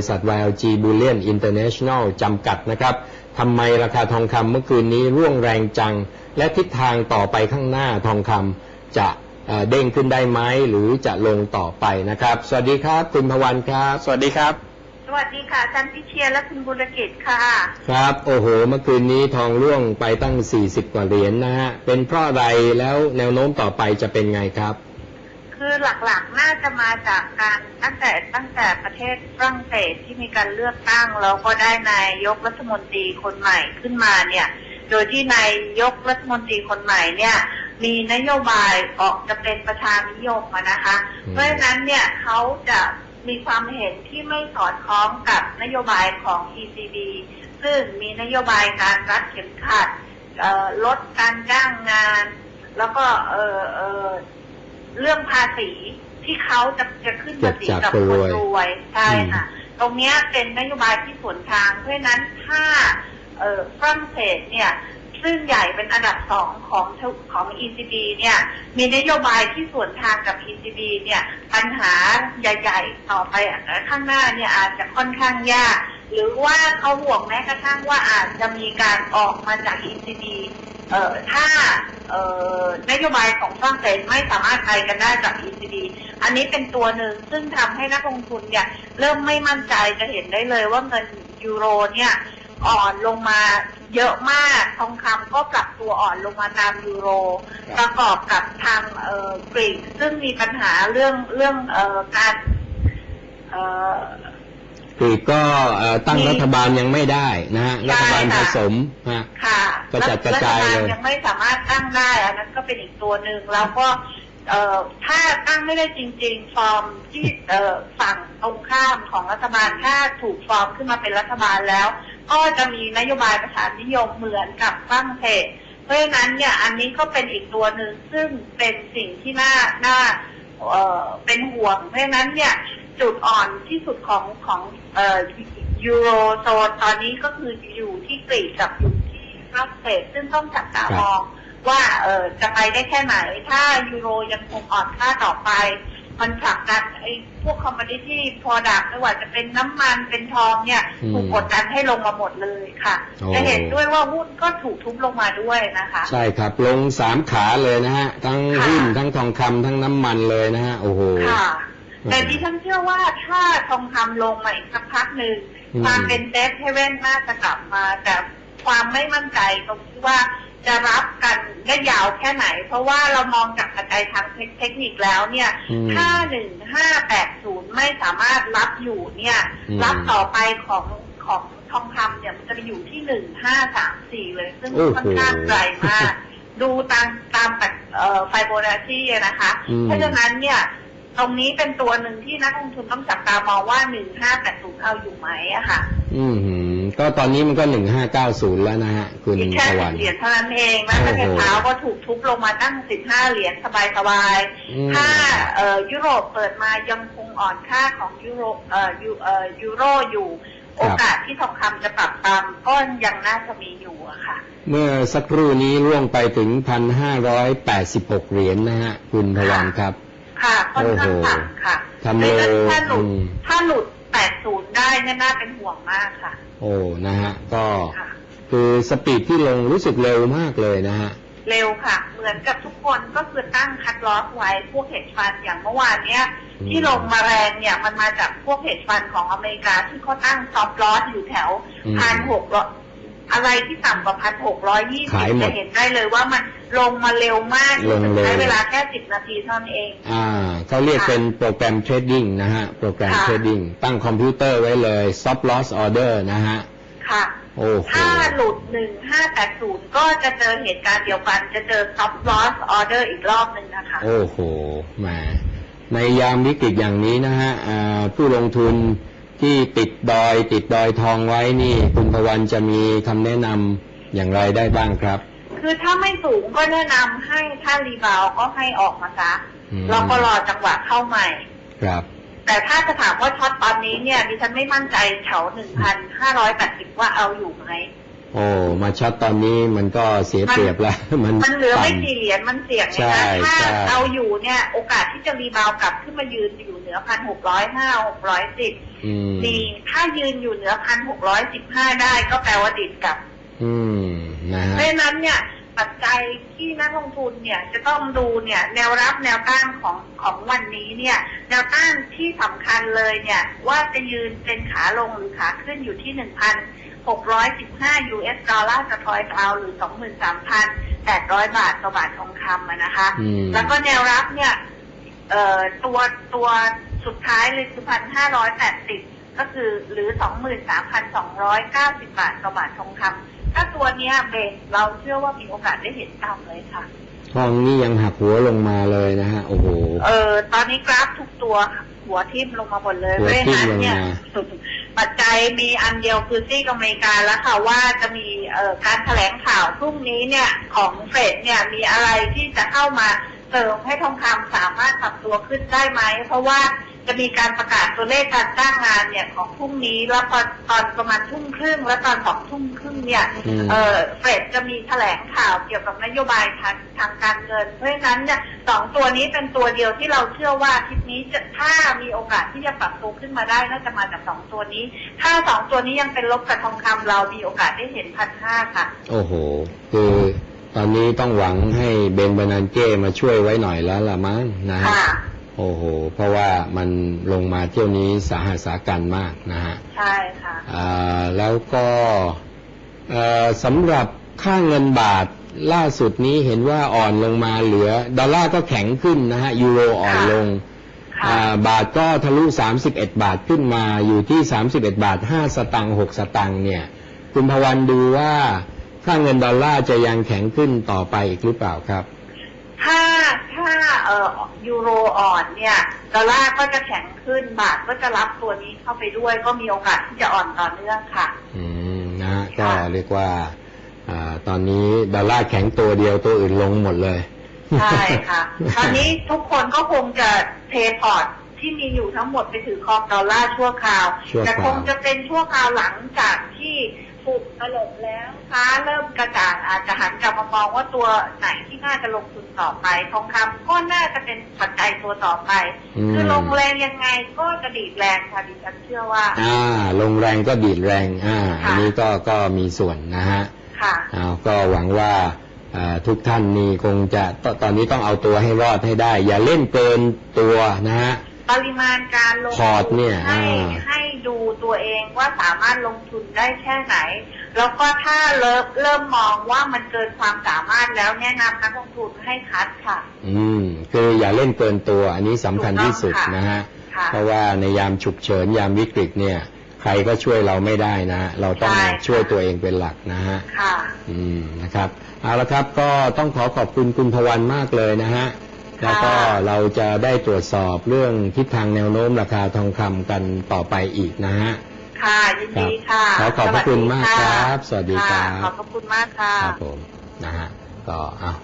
บริษัท YLG Bullion International จำกัดนะครับทำไมราคาทองคำเมื่อคืนนี้ร่วงแรงจัง และทิศทางต่อไปข้างหน้าทองคำจะเอ่อเด้งขึ้นได้ไหมหรือจะลงต่อไปนะครับ สวัสดีครับคุณพวันครับ สวัสดีครับ สวัสดีค่ะอาจารย์พิเชียรและคุณบุรกิจค่ะ ครับโอ้โห เมื่อคืนนี้ทองร่วงไปตั้ง 40 กว่าเหรียญนะฮะเป็นเพราะอะไรแล้วแนวโน้มต่อไปจะเป็นไงครับคือ หลักๆ น่าจะมาจากการตั้งแต่ตั้งแต่ประเทศฝรั่งเศสที่มีการเลือกตั้งแล้วก็ได้นายกรัฐมนตรีคนใหม่ขึ้นมาเนี่ย โดยที่นายยกรัฐมนตรีคนใหม่เนี่ย มีนโยบายออกจะเป็นประชานิยมอะนะคะอืมเพราะฉะนั้นเนี่ยเขาจะมีความเห็นที่ไม่สอดคล้องกับนโยบายของ ECB ซึ่งมีนโยบายการรัดเข็มขัดเอ่อลดการจ้างงาน แล้วก็เอ่อ เอ่อเรื่องภาษีที่เขาจะจะขึ้นภาษีเก็บจากกับคนครนวยรวยใช่ค่ะ ตรงเนี้ยเป็นนโยบายที่สวนทาง เพราะฉะนั้นถ้าเอ่อฝรั่งเศสเนี่ยซึ่งใหญ่เป็นอันดับสองของของ ECB เนี่ย มีนโยบายที่สวนทางกับ ECB เนี่ย ปัญหาใหญ่ๆ ต่อไปข้างหน้าเนี่ยอาจจะค่อนข้างยาก หรือว่าเขาห่วงแม้กระทั่งว่าอาจจะมีการออกมาจาก ECB เอ่อถ้าเอ่อนโยบายของฝรั่งเศสไม่สามารถไปกันได้กับ ECB อันนี้เป็นตัวหนึ่งซึ่งทำให้นักลงทุนเนี่ยเริ่มไม่มั่นใจจะเห็นได้เลยว่าเงินยูโรเนี่ยอ่อนลงมาเยอะมากทองคำก็ปรับตัวอ่อนลงมาตามยูโร ประกอบกับทางเอ่อกรีกซึ่งมีปัญหาเรื่องเรื่องเอ่อการเอ่อกรีกก็เอ่อตั้งมีรัฐบาลยังไม่ได้นะฮะใช่รัฐบาลผค่ะสมฮะค่ะ กระจัดกระจายเลยฐบลยังไม่สามารถตั้งได้ อันนั้นก็เป็นอีกตัวหนึ่งแล้วก็เอ่อถ้าตั้งไม่ได้จริง ๆ ฟอร์มที่เอ่อฝั่งตรงข้ามของรัฐบาลถ้าถูกฟอร์มขึ้นมาเป็นรัฐบาลแล้ว ก็จะมีนโยบายประชานิยมเหมือนกับฝรั่งเศสเพราะฉะนั้นเนี่ยอันนี้ก็เป็นอีกตัวหนึ่งซึ่งเป็นสิ่งที่น่าน่าเอ่อเป็นห่วง เพราะฉะนั้นเนี่ยจุดอ่อนที่สุดของของเอ่อยูโรโซนตอนนี้ก็คืออยู่ที่กรีกกับอยู่ ที่ฝรั่งเศสซึ่งต้องจับตามองว่าเออจะไปได้แค่ไหน ถ้ายูโรยังคงอ่อนค่าต่อไปมันผลักดันไอ้พวกคอมม o ดิตี้พอดักไม่ว่าจะเป็นน้ำมันเป็นทองเนี่ยอืมถูกกดดันให้ลงมาหมดเลยค่ะโอ้จะเห็นด้วยว่าหุ้นก็ถูกทุบลงมาด้วยนะคะ ใช่ครับ ลงสามขาเลยนะฮะ ทั้งค่ะหุ้นทั้งทองคำทั้งน้ำมันเลยนะฮะ โอ้โหค่ะอืมแต่ดิฉันเชื่อว่าถ้าทองคำลงมาอีกสักพักหนึ่งอืมความเป็นเซฟเฮเว่นน่าจะกลับมาแต่ ความไม่มั่นใจตรงที่ว่าจะรับกันได้ยาวแค่ไหน เพราะว่าเรามองจากปัจจัยทางเทคนิคแล้วเนี่ยอืมถ้าหนึ่งห้าแปดศูนย์ไม่สามารถรับอยู่เนี่ยอืมรับต่อไปของของทองคำเนี่ยมันจะไปอยู่ที่หนึ่งห้าสามสี่เลย ซึ่งโอ้โหค่อนข้างไกลมาก ดูตามตามปัจเอ่อไฟโบนัชชีนะคะอืมเพราะฉะนั้นเนี่ยตรงนี้เป็นตัวหนึ่งที่นักลงทุนต้องจับตามองว่าหนึ่งห้าแปดศูนย์เอาอยู่ไหมอะค่ะ อืมหืม ก็ตอนนี้มันก็หนึ่งห้าเก้าศูนย์แล้วนะฮะ คุณอีกแค่ตะสิวับนเหรียญเท่านั้นเองแล้วประเทศโอ้โหเท้าก็ถูกทุบลงมาตั้งสิบห้าเหรียญสบายอืมๆถ้าเอ่อยุโรปเปิดมายังคงอ่อนค่าของยูโรเอ่อยูเอ่อยูโรอยู่โอกาสที่ทองคำจะปรับตามก็ยังน่าจะมีอยู่อะค่ะ เมื่อสักครู่นี้ร่วงไปถึงพันห้าร้อยแปดสิบหกเหรียญนะฮะ คุณพวันครับ ค่ะค่อนข้างต่ำค่ะทำโลดังนั้นถ้าหลุดอืมถ้าหลุด 80ได้เนี่ยน่าเป็นห่วงมากค่ะ โอ้นะฮะก็ค่ะ คือสปีดที่ลงรู้สึกเร็วมากเลยนะฮะ เร็วค่ะ เหมือนกับทุกคนก็คือตั้งคัดลอสไว้พวกเฮดฟันอย่างเมื่อวานเนี้ยอืม ที่ลงมาแรงเนี่ยมันมาจากพวกเฮดฟันของอเมริกาที่เขาตั้งซอฟลอสอยู่แถวอืมพันหกร้อย อะไรที่ต่ำกว่าพันหกร้อยยี่สิขายบหมด จะเห็นได้เลยว่ามันลงมาเร็วมากลงเร็ว ใช้เวลาแค่สิบนาทีเท่านั้นเอง อ่าเขาเรียกค่ะเป็นโปรแกรมเทรดดิ้งนะฮะ โปรแกรมค่ะ เทรดดิ้งตั้งคอมพิวเตอร์ไว้เลย stop loss order นะฮะ ค่ะ โอ้โห ถ้าหลุดหนึ่งห้าแปดศูนย์ก็จะเจอเหตุการณ์เดียวกัน จะเจอ stop loss order อีกรอบหนึ่งนะคะ โอ้โหแหมในยามวิกฤตอย่างนี้นะฮะอ่าผู้ลงทุน ที่ติดดอยติดดอยทองไว้นี่คุณพวันจะมีคำแนะนำอย่างไรได้บ้างครับ คือถ้าไม่สูงก็แนะนำให้ถ้ารีบาวด์ก็ให้ออกมาซะอืมแล้วก็รอจังหวะเข้าใหม่ ครับ แต่ถ้าจะถามว่าช็อตตอนนี้เนี่ยดิฉันไม่มั่นใจแถวหนึ่งพันห้าร้อยแปดสิบว่าเอาอยู่ไหม โอ้มาช็อตตอนนี้มันก็เสียเปรียบแล้วมันมันเหลือไม่ต่ำกี่เหรียญมันเสี่ยงใช่นะถ้าใช่เอาอยู่เนี่ยโอกาสที่จะรีบาวด์กลับขึ้นมายืนอยู่เหนือพันหกร้อยห้าหกร้อยสิบอืมดีถ้ายืนอยู่เหนือพันหกร้อยสิบห้าได้ก็แปลว่าดิดกลับ อืมนะฮะเพราะฉะนั้นเนี่ยปัจจัยที่นักลงทุนเนี่ยจะต้องดูเนี่ยแนวรับแนวต้านของของวันนี้เนี่ย แนวต้านที่สำคัญเลยเนี่ย ว่าจะยืนเป็นขาลงหรือขาขึ้นอยู่ที่หนึ่งพัน หกร้อยสิบห้า US ดอลลาร์สะทอยเอาหรือสองหมื่นสามพันแปดร้อยบาทต่อบาททองคำอะนะคะอืมแล้วก็แนวรับเนี่ยเอ่อตัวตัวสุดท้ายเลยคือพันห้าร้อยแปดสิบก็คือหรือสองหมื่นสามพันสองร้อยเก้าสิบาทต่อบาททองคำถ้าตัวเนี้ยเบรกเราเชื่อว่ามีโอกาสได้เห็นต่ำเลยค่ะ ทองนี่ยังหักหัวลงมาเลยนะฮะโอ้โหเออ ตอนนี้กราฟทุกตัวหัวทิ่มลงมาหมดเลยหัวทิ่มเพราะฉะนั้นเนี่ยลงมาปัจจัยมีอันเดียวคือซีกอเมริกาแล้วค่ะว่าจะมีเอ่อการแถลงข่าวพรุ่งนี้เนี่ยของเฟดเนี่ยมีอะไรที่จะเข้ามาเสริมให้ทองคำสามารถปรับตัวขึ้นได้ไหม เพราะว่า จะมีการประกาศตัวเลขการจ้างงานเนี่ยของพรุ่งนี้แล้วพอตอนประมาณทุ่มครึ่งและตอนสองทุ่มครึ่งเนี่ยอืมเอ่อเฟดจะมีแถลงข่าวเกี่ยวกับนโยบายทางทางการเงิน เพราะฉะนั้นเนี่ยสองตัวนี้เป็นตัวเดียวที่เราเชื่อว่าอาทิศนี้จะถ้ามีโอกาสที่จะปรับตัวขึ้นมาได้น่าจะมาจากสองตัวนี้ ถ้าสองตัวนี้ยังเป็นลบกับทองคำเรามีโอกาสได้เห็นพันห้าค่ะ โอ้โห คือตอนนี้ต้องหวังให้เบนบานันเก้มาช่วยไว้หน่อยแล้วละมั้งนะฮะค่ะ โอ้โห เพราะว่ามันลงมาเที่ยวนี้สาหัสสากันมากนะฮะ ใช่ค่ะอ่าแล้วก็เอ่อสำหรับค่าเงินบาทล่าสุดนี้เห็นว่าอ่อนลงมาเหลือ ดอลลาร์ก็แข็งขึ้นนะฮะ ยูโรอ่อนลงค่ะอ่าบาทก็ทะลุ 31 บาทขึ้นมาอยู่ที่ 31 บาท 5 สตังค์6สตังค์เนี่ย คุณพวันดูว่าค่าเงินดอลลาร์จะยังแข็งขึ้นต่อไปอีกหรือเปล่าครับ ถ้า ถ้าเอ่อยูโรอ่อนเนี่ยดอลลาร์ก็จะแข็งขึ้นบาทก็จะรับตัวนี้เข้าไปด้วย ก็มีโอกาสที่จะอ่อนต่อเนื่องค่ะ อืมนะฮะก็ค่ะเรียกว่าอาตอนนี้ดอลลาร์แข็งตัวเดียวตัวอื่นลงหมดเลย ใช่ค่ะตอนนี้ทุกคนก็คงจะเทพอร์ตที่มีอยู่ทั้งหมดไปถือครองดอลลาร์ชั่วคราวชั่วคราวแต่คงจะเป็นชั่วคราวหลังจากที่ ฝุ่นตลบแล้วฟ้าเริ่มกระจ่างอาจจะหันกลับมามองว่าตัวไหนที่น่าจะลงทุนต่อไปทองคำก็น่าจะเป็นปัจจัยตัวต่อไปอืมคือลงแรงยังไงก็จะดีดแรงค่ะดิฉันเชื่อว่า อ่า ลงแรงก็ดีดแรง อ่าค่ะอันนี้ก็ก็มีส่วนนะฮะค่ะเอาก็หวังว่าอ่าทุกท่านนี่คงจะตตอนนี้ต้องเอาตัวให้รอดให้ได้ อย่าเล่นเกินตัวนะฮะปริมาณการลงพอร์ตเนี่ยให้อ่าให้ ดูตัวเองว่าสามารถลงทุนได้แค่ไหน แล้วก็ถ้าเริ่มเริ่มมองว่ามันเกินความสามารถแล้วแนะนำนักลงทุนให้คัดค่ะ อืม คืออย่าเล่นเกินตัว อันนี้สำคัญที่สุดถูกต้องค่ะนะฮะค่ะเพราะว่าในยามฉุกเฉินยามวิกฤตเนี่ย ใครก็ช่วยเราไม่ได้นะฮะเราต้องใช่ค่ะช่วยตัวเองเป็นหลักนะฮะ ค่ะ อืมนะครับ เอาละครับก็ต้องขอขอบคุณคุณพวันมากเลยนะฮะ แล้วก็เราจะได้ตรวจสอบเรื่องทิศทางแนวโน้มราคาทองคำกันต่อไปอีกนะฮะค่ะยินดีค่ะขอขอบพระคุณมากสวัสดีครับ สวัสดีครับะขอบพระคุณมากค่ะครับผมนะฮะก็เอา